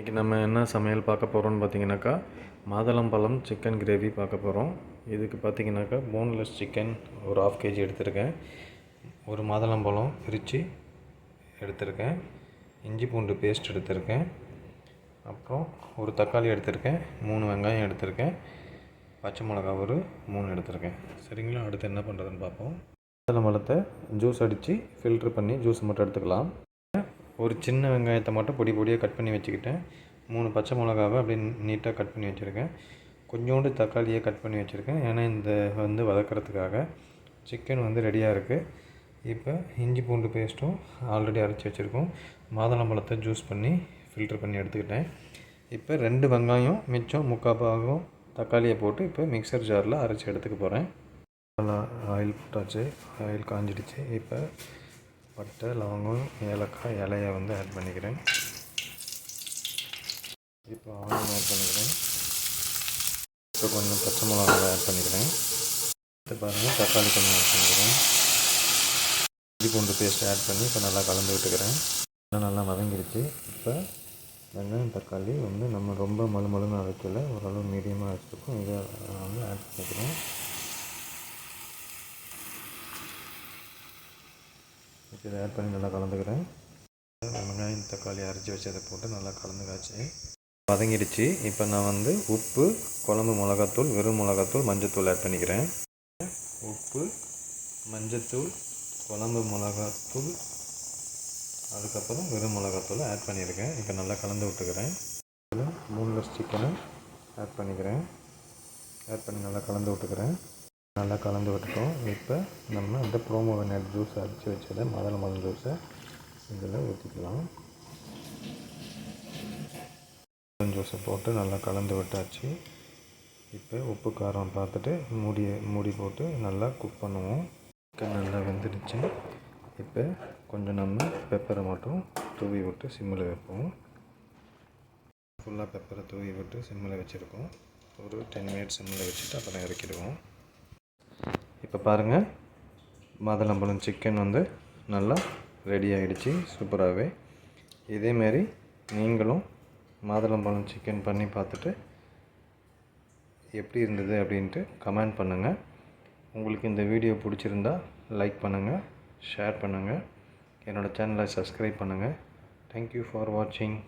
இன்றைக்கி நம்ம என்ன சமையல் பார்க்க போகிறோம்னு பார்த்தீங்கன்னாக்கா மாதுளம்பழம் சிக்கன் கிரேவி பார்க்க போகிறோம் இதுக்கு பார்த்தீங்கன்னாக்கா போன்லெஸ் சிக்கன் ஒரு ஆஃப் கேஜி எடுத்திருக்கேன். ஒரு மாதுளம்பழம் பிரித்து எடுத்திருக்கேன். இஞ்சி பூண்டு பேஸ்ட் எடுத்திருக்கேன். அப்புறம் ஒரு தக்காளி எடுத்திருக்கேன். மூணு வெங்காயம் எடுத்திருக்கேன். பச்சை மிளகா ஒரு மூணு எடுத்திருக்கேன். சரிங்களா? அடுத்து என்ன பண்ணுறதுன்னு பார்ப்போம். மாதுளம்பழத்தை ஜூஸ் அடித்து ஃபில்ட்ரு பண்ணி ஜூஸ் மட்டும் எடுத்துக்கலாம். ஒரு சின்ன வெங்காயத்தை மட்டும் பொடி பொடியாக கட் பண்ணி வச்சுக்கிட்டேன். மூணு பச்சை மிளகாவை அப்படியே நீட்டாக கட் பண்ணி வச்சுருக்கேன். கொஞ்சோண்டு தக்காளியை கட் பண்ணி வச்சுருக்கேன். ஏன்னா இந்த வந்து வதக்கிறதுக்காக சிக்கன் வந்து ரெடியாக இருக்குது இப்போ இஞ்சி பூண்டு பேஸ்ட்டும் ஆல்ரெடி அரைச்சி வச்சுருக்கோம். மாதுளம்பழத்தை ஜூஸ் பண்ணி ஃபில்டர் பண்ணி எடுத்துக்கிட்டேன். இப்போ ரெண்டு வெங்காயம் மிச்சம் முக்கால் பாகம் தக்காளியை போட்டு இப்போ மிக்சர் ஜாரில் அரைச்சி எடுத்துக்க போகிறேன் நல்லா ஆயில் போட்டாச்சு. ஆயில் காஞ்சிடுச்சு. இப்போ பட்டை லவங்கம் ஏலக்காய் இலையை வந்து ஆட் பண்ணிக்கிறேன். இப்போ ஆனியன் ஆட் பண்ணிக்கிறேன். இப்போ கொஞ்சம் பச்சை மிளகாய் ஆட் பண்ணிக்கிறேன். இப்போ பாருங்கள் தக்காளி கொஞ்சம் ஆட் பண்ணிக்கிறேன். இது பூண்டு பேஸ்ட் ஆட் பண்ணி இப்போ நல்லா கலந்து விட்டுக்கிறேன். நல்லா வதங்கிடுச்சு இப்போ வெங்காயம் தக்காளி வந்து நம்ம ரொம்ப மலு மலுன்னு அரைக்கல. ஓரளவு மீடியமாக வச்சுருக்கோம். இதை வந்து ஆட் பண்ணிக்கிறோம் இதை ஆட் பண்ணி நல்லா கலந்துக்கிறேன். வெங்காயம் தக்காளி அரைச்சி வச்சு அதை போட்டு நல்லா கலந்துக்காச்சு. வதங்கிடுச்சு. இப்போ நான் வந்து உப்பு குழம்பு மிளகாத்தூள் வெறும் மிளகாத்தூள் மஞ்சத்தூள் ஆட் பண்ணிக்கிறேன். உப்பு மஞ்சத்தூள் குழம்பு மிளகாத்தூள் அதுக்கப்புறம் வெறும் மிளகாத்தூள் ஆட் பண்ணியிருக்கேன். இப்போ நல்லா கலந்து விட்டுக்கிறேன். மூணுலஸ் சிக்கனை ஆட் பண்ணிக்கிறேன். ஆட் பண்ணி நல்லா கலந்து விட்டுக்கிறேன். நல்லா கலந்து விட்டுட்டோம். இப்போ நம்ம அந்த ப்ரோமோவனட் ஜூஸ் அரைச்சி வச்சதை மாதுளம்பழம் ஜூஸை இதில் ஊற்றிக்கலாம் ஜூஸை போட்டு நல்லா கலந்து விட்டாச்சு. இப்போ உப்பு காரம் பார்த்துட்டு மூடி மூடி போட்டு நல்லா குக் பண்ணுவோம். நல்லா வெந்துடுச்சு. இப்போ கொஞ்சம் நம்ம பெப்பரை மட்டும் தூவி விட்டு சிம்மில் வைப்போம். ஃபுல்லாக பெப்பரை தூவி விட்டு சிம்மில் வச்சுருக்கோம். ஒரு டென் மினிட்ஸ் சிம்மில் வச்சுட்டு அப்புறம் இறக்கிடுவோம். இப்போ பாருங்கள் மாதுளம்பழம் சிக்கன் வந்து நல்லா ரெடி ஆகிடுச்சு சூப்பராகவே. இதேமாரி நீங்களும் மாதுளம்பழம் சிக்கன் பண்ணி பார்த்துட்டு எப்படி இருந்தது அப்படின்ட்டு கமெண்ட் பண்ணுங்கள் உங்களுக்கு இந்த வீடியோ பிடிச்சிருந்தா லைக் பண்ணுங்கள் ஷேர் பண்ணுங்கள் என்னோடய சேனலை சப்ஸ்கிரைப் பண்ணுங்கள் தேங்க்யூ ஃபார் வாட்சிங்